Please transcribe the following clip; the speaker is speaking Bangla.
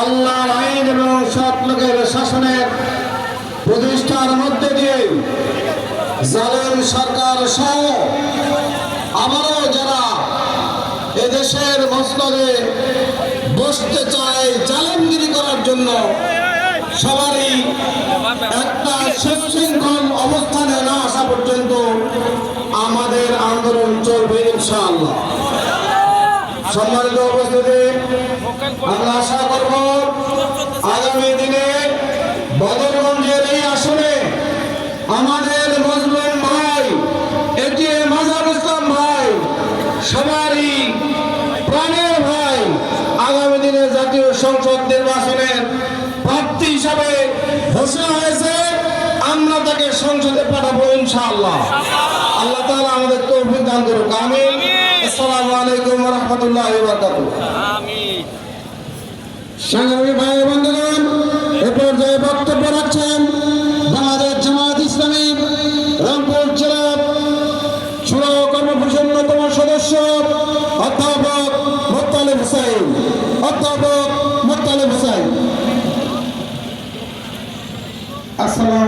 আল্লাহর আইন এবং সৎ লোকের শাসনের প্রতিষ্ঠার মধ্যে দিয়ে জালেম সরকার সহ আবারও যারা এদেশের মসনদে বসতে চায় জালেমগিরি করার জন্য, সবারই একটা সুশৃঙ্খল অবস্থানে না আসা পর্যন্ত আমাদের আন্দোলন চলবে ইনশাআল্লাহ। সম্মানিত উপস্থিতি, আমরা আশা করব আগামী দিনে আসনে আমাদের মজলুম ভাই এটি মাজার ইসলাম ভাই সবারই প্রাণের ভাই আগামী দিনে জাতীয় সংসদ নির্বাচনের প্রার্থী হিসাবে ঘোষণা হয়েছে। আমরা তাকে সংসদে পাঠাবো ইনশাআল্লাহ। আল্লাহ তাআলা আমাদের তৌফিক দান করুক। আমিন। আসসালামু আলাইকুম ওয়া রাহমাতুল্লাহি ওয়া বারাকাতুহু। সংগ্রামী ভাই বন্ধুগণ এ পর্যায়ে বক্তব্য রাখছেন সদস্য অধ্যাপক মোত্তালেব হুসাইন অধ্যাপক মোত্তালেব হুসাইন। আসসালামু